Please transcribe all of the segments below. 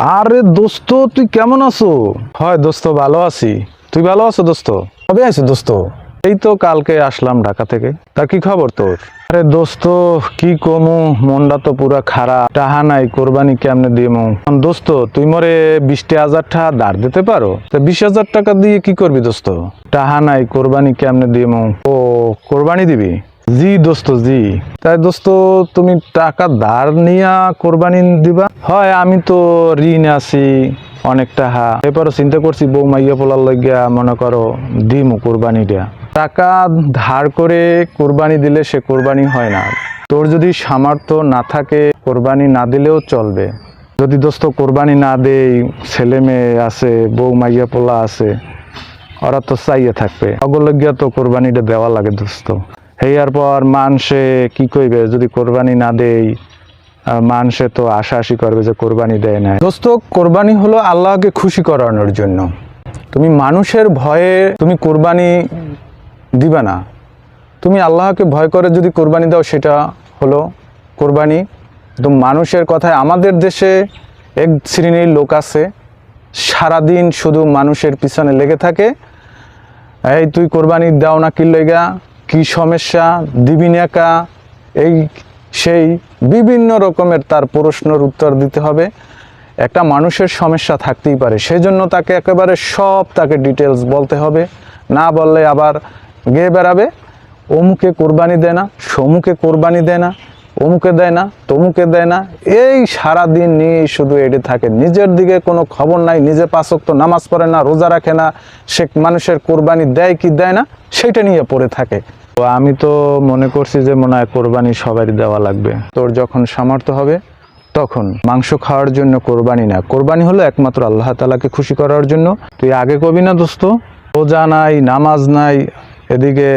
আরে দোস্ত তুই কেমন আছো? হয় দোস্ত ভালো আছি। তুই ভালো আছো দোস্ত? কবে আছো দোস্ত? এই তো কালকে আসলাম ঢাকা থেকে। তার কি খবর তোর? আরে দোস্ত কি কমু? মনটা তো পুরা খারাপ। টাহা নাই কোরবানি কেমনে দিমু? দোস্ত তুই মরে বিশটি হাজার টাকা ধার দিতে পারো? তা বিশ হাজার টাকা দিয়ে কি করবি দোস্ত? টাহা নাই কোরবানি কেমনে দিমু? ও কোরবানি দিবি? জি দোস্ত, জি। তাই দোস্ত, তুমি টাকা ধার নিয়া কোরবানি দিবা? হয়, আমি তো ঋণ আছি অনেক টাকা। এরপরও চিন্তা করছি বউ মাইয়া পোলার লাগিয়া মনে করো, দিমু কোরবানিটা। টাকা ধার করে কোরবানি দিলে সে কোরবানি হয় না। তোর যদি সামর্থ্য না থাকে, কোরবানি না দিলেও চলবে। যদি দোস্ত কোরবানি না দেই, ছেলে মেয়ে আছে বউ মাইয়া পোলা আছে, ওরা তো চাইয়ে থাকবে। অগলগিয়া তো কোরবানিটা দেওয়া লাগে দোস্ত। হেয়ার পর মানুষে কি কইবে? যদি কোরবানি না দেই মানুষে তো আশা করবে যে কোরবানি দেয় না দোস্ত, কোরবানি হলো আল্লাহকে খুশি করানোর জন্য। তুমি মানুষের ভয়ে তুমি কোরবানি দিবে না। তুমি আল্লাহকে ভয় করে যদি কোরবানি দাও, সেটা হলো কোরবানি। তো মানুষের কথায় আমাদের দেশে এক শ্রেণির লোক আছে, সারাদিন শুধু মানুষের পিছনে লেগে থাকে। এই, তুই কোরবানি দাও না কি লেগা? কি সমস্যা দিবি না কা এই সেই বিভিন্ন রকমের তার প্রশ্নের উত্তর দিতে হবে। একটা মানুষের সমস্যা থাকতেই পারে সেই জন্য তাকে একেবারে সব তাকে ডিটেলস বলতে হবে। না বললে আবার গেয়ে বেড়াবে? অমুকে কোরবানি দেয় না, সমুকে কোরবানি দেয় না, অমুকে দেয় না, তমুকে দেয় না। এই সারা দিন নিয়েই শুধু এডে থাকে। নিজের দিকে কোনো খবর নাই, নিজে পাঁচক তো নামাজ পড়ে না, রোজা রাখে না, সে মানুষের কোরবানি দেয় কি দেয় না, সেটা নিয়ে পড়ে থাকে। তো আমি তো মনে করছি যে মনে হয় কোরবানি সবারই দেওয়া লাগবে। তোর যখন সামর্থ্য হবে, তখন মাংস খাওয়ার জন্য কোরবানি না। কোরবানি হলো একমাত্র আল্লাহ তালাকে খুশি করার জন্য। তুই আগে কবি না দোস্ত? রোজা নাই, নামাজ নাই, এদিকে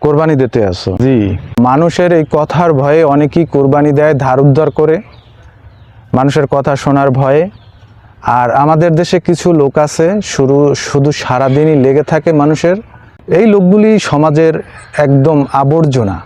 কোরবানি দিতে আসো। জি, মানুষের এই কথার ভয়ে অনেকেই কোরবানি দেয় ধার উদ্ধার করে। মানুষের কথা শোনার ভয়ে। আর আমাদের দেশে কিছু লোক আছে, শুরু, শুধু সারাদিনই লেগে থাকে মানুষের। এই লোকগুলি সমাজের একদম আবর্জনা।